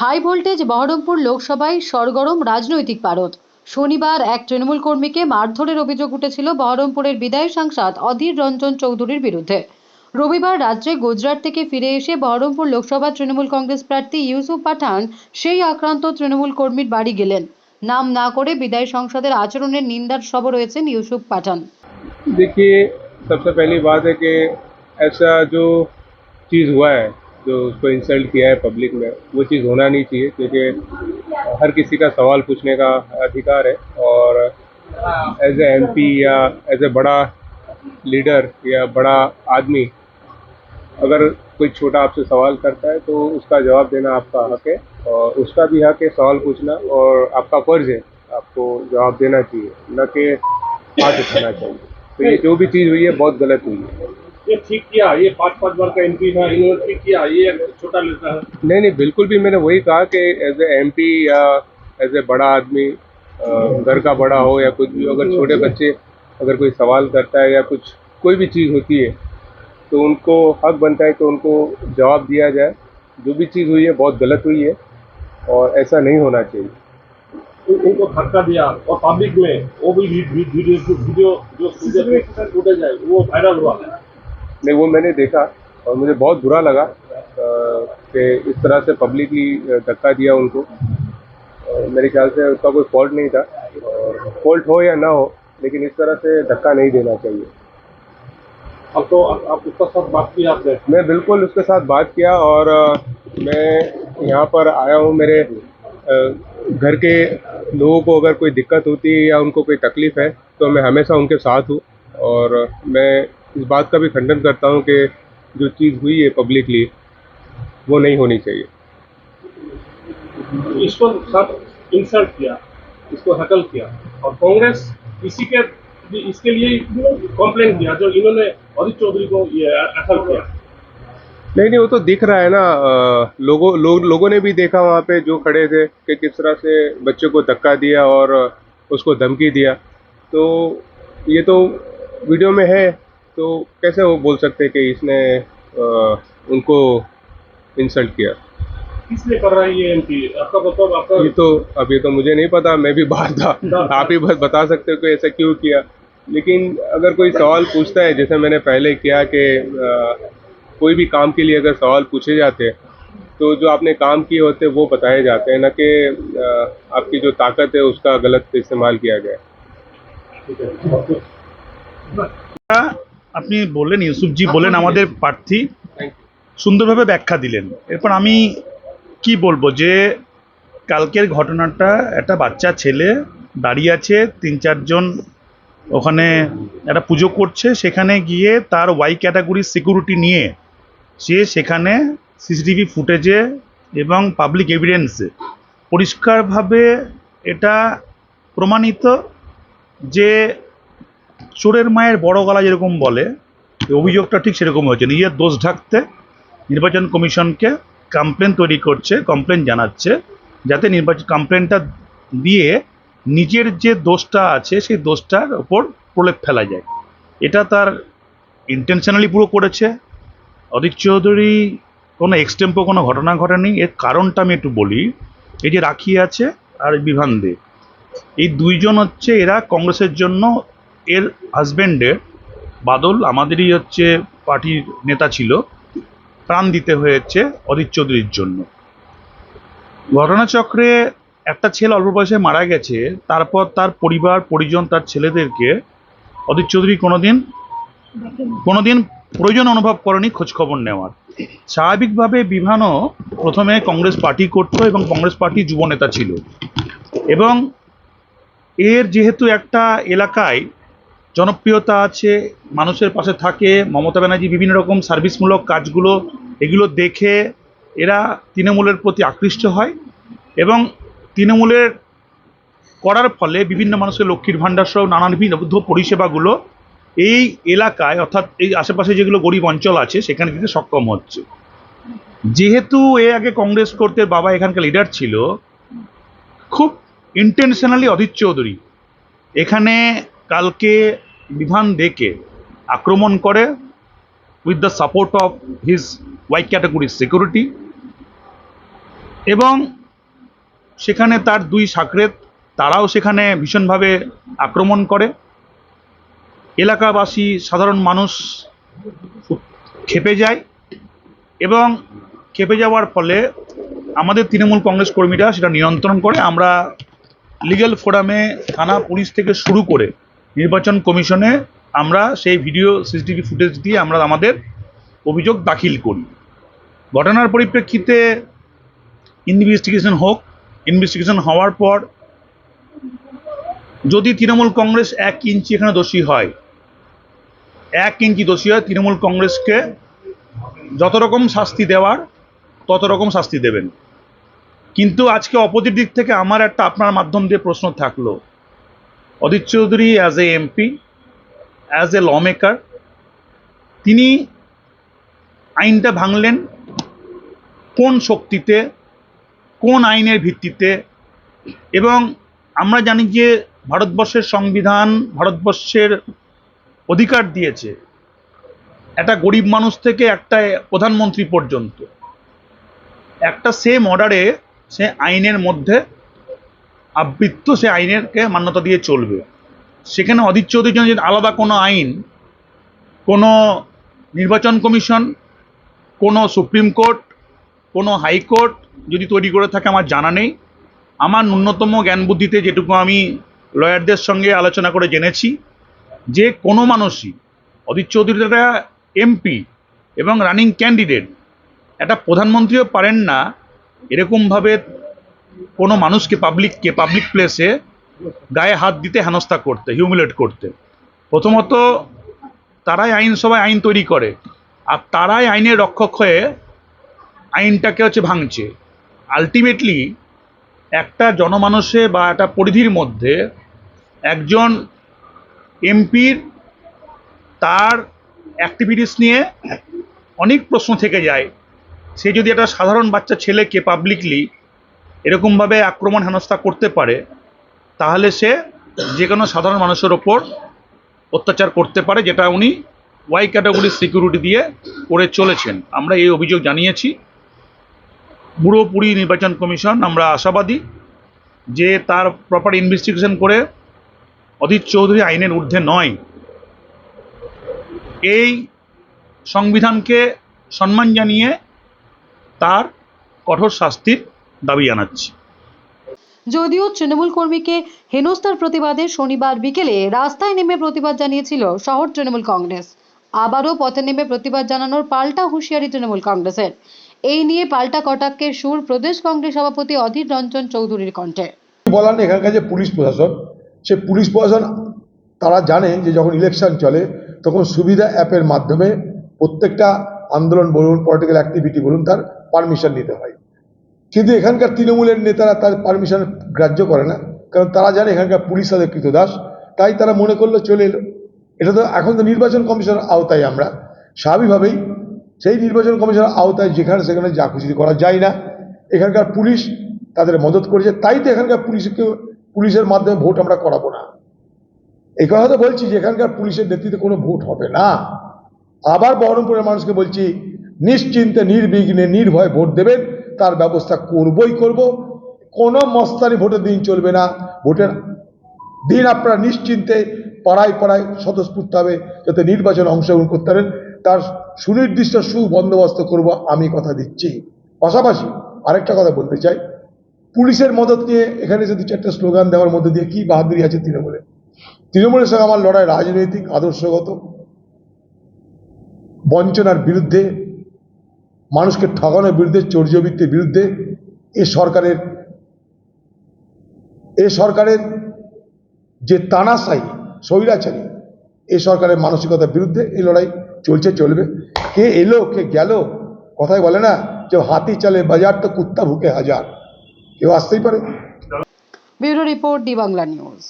High voltage Baharampur লোকসভায় সরগরম রাজনৈতিক পারদ শনিবার এক তৃণমূল কর্মীকে মারধরের অভিযোগ উঠেছিল বহরমপুরের বিদায়ী সাংসদ অধীর রঞ্জন চৌধুরীর বিরুদ্ধে রবিবার রাত্রে গুজরাট থেকে ফিরে এসে বহরমপুর লোকসভা তৃণমূল কংগ্রেস প্রার্থী ইউসুফ পাঠান সেই আক্রান্ত তৃণমূল কর্মীর বাড়ি গেলেন নাম না করে বিদায়ী সংসদের আচরণের নিন্দার সব রয়েছেন ইউসুফ পাঠান देखिए सबसे पहली बात है कि ऐसा जो चीज़ हुआ है जो उसको इंसल्ट किया है पब्लिक में, वो चीज़ होना नहीं चाहिए, क्योंकि हर किसी का सवाल पूछने का अधिकार है और एज ए एम या एज ए बड़ा लीडर या बड़ा आदमी, अगर कोई छोटा आपसे सवाल करता है तो उसका जवाब देना आपका हक है और उसका भी हक है सवाल पूछना और आपका फ़र्ज़ है आपको जवाब देना चाहिए, न कि हाथ उठाना चाहिए। तो ये जो भी चीज़ हुई है, बहुत गलत हुई है। ये ठीक किया ये पाँच पाँच बार का एमपी था इन्होंने ठीक किया ये छोटा लेता है। नहीं नहीं बिल्कुल भी मैंने वही कहा कि एज ए एम या एज ए बड़ा आदमी घर का बड़ा हो या कुछ भी अगर छोटे बच्चे अगर कोई सवाल करता है या कुछ कोई भी चीज़ होती है तो उनको हक बनता है कि उनको जवाब दिया जाए। जो भी चीज़ हुई है बहुत गलत हुई है और ऐसा नहीं होना चाहिए। उनको धक्का दिया और पब्लिक में वो भी वीडियो जो फुटेज है वो वायरल हुआ। नहीं वो मैंने देखा और मुझे बहुत बुरा लगा कि इस तरह से पब्लिकली धक्का दिया उनको। मेरे ख्याल से उसका कोई फॉल्ट नहीं था। फॉल्ट हो या ना हो लेकिन इस तरह से धक्का नहीं देना चाहिए। अब तो आप उसका साथ बात की आपने? मैं बिल्कुल उसके साथ बात किया और मैं यहाँ पर आया हूँ मेरे घर के लोगों को अगर कोई दिक्कत होती है या उनको कोई तकलीफ़ है तो मैं हमेशा उनके साथ हूँ। और मैं इस बात का भी खंडन करता हूँ कि जो चीज़ हुई है पब्लिकली वो नहीं होनी चाहिए। इसको साथ इंसल्ट किया इसको हकल किया और कांग्रेस इसी के इसके लिए कंप्लेंट किया जो इन्होंने अदित चौधरी को ये ऐसा किया। नहीं नहीं वो तो दिख रहा है ना लोगों लोग लोगों ने भी देखा वहाँ पे जो खड़े थे कि किस तरह से बच्चे को धक्का दिया और उसको धमकी दिया। तो ये तो वीडियो में है तो कैसे वो बोल सकते हैं कि इसने अ, उनको इंसल्ट किया? किसने कर रहा है ये एमपी आपका बताओ आपका ये तो अभी तो मुझे नहीं पता मैं भी बाहर था। आप ही बस बता सकते हो कि ऐसा क्यों किया। लेकिन अगर कोई सवाल पूछता है जैसे मैंने पहले किया कि कोई भी काम के लिए अगर सवाल पूछे जाते हैं तो जो आपने काम किए होते वो बताए जाते हैं ना कि आपकी जो ताकत है उसका गलत इस्तेमाल किया गया। আপনি বললেন ইউসুফজি বলেন। আমাদের প্রার্থী। সুন্দরভাবে ব্যাখ্যা দিলেন। এরপর আমি কি বলব যে কালকের ঘটনাটা একটা বাচ্চা ছেলে দাঁড়িয়ে আছে তিন চারজন ওখানে একটা পুজো করছে সেখানে গিয়ে তার ওয়াই ক্যাটাগরির সিকিউরিটি নিয়ে সে সেখানে সিসিটিভি ফুটেজে এবং পাবলিক এভিডেন্সে পরিষ্কারভাবে এটা প্রমাণিত যে চোরের মায়ের বড় গলা যেরকম বলে অভিযোগটা ঠিক সেরকম হয়েছে। নিজের দোষ ঢাকতে নির্বাচন কমিশনকে কমপ্লেন তৈরি করছে কমপ্লেন জানাচ্ছে, যাতে নির্বাচন কমপ্লেনটা দিয়ে নিজের যে দোষটা আছে, সেই দোষটার ওপর প্রলেপ ফেলা যায়। এটা তার ইন্টেনশনালি পুরো করেছে। অদিত চৌধুরী, কোনো এক্সটেম্পো কোনো ঘটনা ঘটেনি। এর কারণটা আমি একটু বলি, এই যে রাখি আছে আর বিভান দে, এই দুইজন হচ্ছে এরা কংগ্রেসের জন্য এর হাজব্যান্ডের বাদল আমাদেরই হচ্ছে পার্টির নেতা ছিল, প্রাণ দিতে হয়েছে অদিত চৌধুরীর জন্য। ঘটনাচক্রে একটা ছেলে অল্প বয়সে মারা গেছে, তারপর তার পরিবার, পরিজন, তার ছেলেদেরকে অদিত চৌধুরী কোনোদিন কোনোদিন প্রয়োজন অনুভব করেনি খোঁজখবর নেওয়ার। স্বাভাবিকভাবে বিভানও প্রথমে কংগ্রেস পার্টি করত এবং কংগ্রেস পার্টি যুব নেতা ছিল। এবং এর যেহেতু একটা এলাকায় জনপ্রিয়তা আছে, মানুষের পাশে থাকে, মমতা ব্যানার্জি বিভিন্ন রকম সার্ভিসমূলক কাজগুলো, এগুলো দেখে এরা তৃণমূলের প্রতি আকৃষ্ট হয় এবং তৃণমূলের করার ফলে বিভিন্ন মানুষের লক্ষ্মীর ভাণ্ডার সহ নানাবিধ পরিষেবাগুলো এই এলাকায় অর্থাৎ এই আশেপাশে যেগুলো গরিব অঞ্চল আছে, সেখানে দিতে সক্ষম হচ্ছে। যেহেতু এ আগে কংগ্রেস করতে বাবা এখানকার লিডার ছিল, খুব ইন্টেনশনালি অধীর চৌধুরী। এখানে কালকে বিধান দেখে আক্রমণ করে with the support of his Y category security এবং সেখানে তার দুই সাকরেত, তারাও সেখানে ভীষণভাবে আক্রমণ করে। এলাকাবাসী, সাধারণ মানুষ খেপে যায় এবং খেপে যাওয়ার ফলে আমাদের তৃণমূল কংগ্রেস কর্মীরা সেটা নিয়ন্ত্রণ করে। আমরা লিগ্যাল ফোরামে থানা, পুলিশ থেকে শুরু করে নির্বাচন কমিশনে আমরা সেই ভিডিও, সিসিটিভি ফুটেজ দিয়ে আমরা আমাদের অভিযোগ দাখিল করি। ঘটনার পরিপ্রেক্ষিতে ইনভেস্টিগেশন হোক, ইনভেস্টিগেশন হওয়ার পর যদি তৃণমূল কংগ্রেস এক ইঞ্চি এখানে দোষী হয়, এক ইঞ্চি দোষী হয়, তৃণমূল কংগ্রেসকে যত রকম শাস্তি দেওয়ার, তত রকম শাস্তি দেবেন। কিন্তু আজকে অপোজিট দিক থেকে আমার একটা আপনার মাধ্যম দিয়ে প্রশ্ন থাকল Adit Chowdhury as a MP as a lawmaker তিনি আইনটা ভাঙলেন, কোন শক্তিতে, কোন আইনের ভিত্তিতে, এবং আমরা জানি যে ভারতবর্ষের সংবিধান ভারতবর্ষের অধিকার দিয়েছে। একটা গরিব মানুষ থেকে একটা প্রধানমন্ত্রী পর্যন্ত। একটা সেম অর্ডারে সে আইনের মধ্যে আবৃত্ত সে আইনেরকে মান্যতা দিয়ে চলবে। সেখানে অদিত চৌধুরীর জন্য যদি আলাদা কোনো আইন, কোনো নির্বাচন কমিশন, কোনো সুপ্রিম কোর্ট, কোনো হাইকোর্ট যদি তৈরি করে থাকে, আমার জানা নেই। আমার ন্যূনতম জ্ঞান বুদ্ধিতে যেটুকু আমি লয়ারদের সঙ্গে আলোচনা করে জেনেছি, যে কোনো মানুষই অদিত চৌধুরী একটা এমপি এবং রানিং ক্যান্ডিডেট একটা প্রধানমন্ত্রীও পারেন না, এরকমভাবে কোনো মানুষকে পাবলিককে পাবলিক প্লেসে গায়ে হাত দিতে হেনস্থা করতে হিউমিলেট করতে। প্রথমত, তারাই আইনসভায় আইন তৈরি করে। আর তারাই আইনের রক্ষক হয়ে আইনটাকে হচ্ছে ভাঙছে। আলটিমেটলি একটা জনমানসে বা একটা পরিধির মধ্যে একজন এমপির তার অ্যাক্টিভিটিস নিয়ে অনেক প্রশ্ন থেকে যায়। সে যদি একটা সাধারণ বাচ্চা ছেলেকে পাবলিকলি এরকমভাবে আক্রমণ হেনস্থা করতে পারে, তাহলে সে যে কোনো সাধারণ মানুষের ওপর অত্যাচার করতে পারে, যেটা উনি ওয়াই ক্যাটাগরির সিকিউরিটি দিয়ে করে চলেছেন। আমরা এই অভিযোগ জানিয়েছি। পুরোপুরি নির্বাচন কমিশন, আমরা আশাবাদী যে তার প্রপার ইনভেস্টিগেশন করে অদিত চৌধুরী আইনের ঊর্ধ্বে নয়। এই সংবিধানকে সম্মান জানিয়ে তার কঠোর শাস্তির দাবি জানাচ্ছি। যদিও তৃণমূল কর্মীকে হেনস্থার প্রতিবাদে শনিবার বিকেলে রাস্তায় নেমে প্রতিবাদ জানিয়েছিল শহর তৃণমূল কংগ্রেস। আবারও পথে নেমে প্রতিবাদ জানানোর পাল্টা হুঁশিয়ারি তৃণমূল কংগ্রেসের। এই নিয়ে পাল্টা কটাক্ষের সুর প্রদেশ কংগ্রেস সভাপতি অধীর রঞ্জন চৌধুরীর কণ্ঠে। বলার এখানকার যে পুলিশ প্রশাসন সে পুলিশ প্রশাসন তারা জানে যে যখন ইলেকশন চলে তখন সুবিধা অ্যাপের মাধ্যমে প্রত্যেকটা আন্দোলন বলুন পলিটিক্যাল অ্যাক্টিভিটি বলুন তার পারমিশন নিতে হয়। কিন্তু এখানকার তৃণমূলের নেতারা তার পারমিশন গ্রাহ্য করে না। কারণ তারা জানে এখানকার পুলিশ তাদের কৃতদাস। তাই তারা মনে করল চলে এলো। এটা তো এখন তো নির্বাচন কমিশনের আওতায় আমরা। স্বাভাবিকভাবেই সেই নির্বাচন কমিশনের আওতায় যেখানে সেখানে যা খুশি করা যায় না। এখানকার পুলিশ তাদের মদত করেছে। তাই তো এখানকার পুলিশকে, পুলিশের মাধ্যমে ভোট আমরা করাবো না। এই কথা তো বলছি যে এখানকার পুলিশের নেতৃত্বে কোনো ভোট হবে না। আবার বহরমপুরের মানুষকে বলছি, নিশ্চিন্তে, নির্বিঘ্নে, নির্ভয়ে ভোট দেবেন। তার ব্যবস্থা করবই করব। কোনো মস্তানি ভোটের দিন চলবে না। ভোটের দিন আপনারা নিশ্চিন্তে পাড়ায় পাড়ায় স্বতঃস্ফূর্ত হবে যাতে নির্বাচনে অংশগ্রহণ করতে পারেন, তার সুনির্দিষ্ট সুবন্দোবস্ত করব আমি কথা দিচ্ছি। পাশাপাশি আরেকটা কথা বলতে চাই। পুলিশের মদত নিয়ে এখানে যদি চারটা স্লোগান দেওয়ার মধ্যে দিয়ে কি বাহাদুরি আছে তৃণমূলে? তৃণমূলের সঙ্গে আমার লড়াই রাজনৈতিক, আদর্শগত, বঞ্চনার বিরুদ্ধে মানুষকে ঠকানোর বিরুদ্ধে চর্যবৃত্তির বিরুদ্ধে এ সরকারের এ সরকারের যে তানাশাই স্বৈরাচারী, এ সরকারের মানসিকতার বিরুদ্ধে এই লড়াই চলছে, চলবে। কে এলো, কে গেল, কথাই বলে না, যে হাতি চালে বাজার তো কুত্তা ভুকে হাজার। কেউ আসতেই পারে। Bureau report the Bangla news.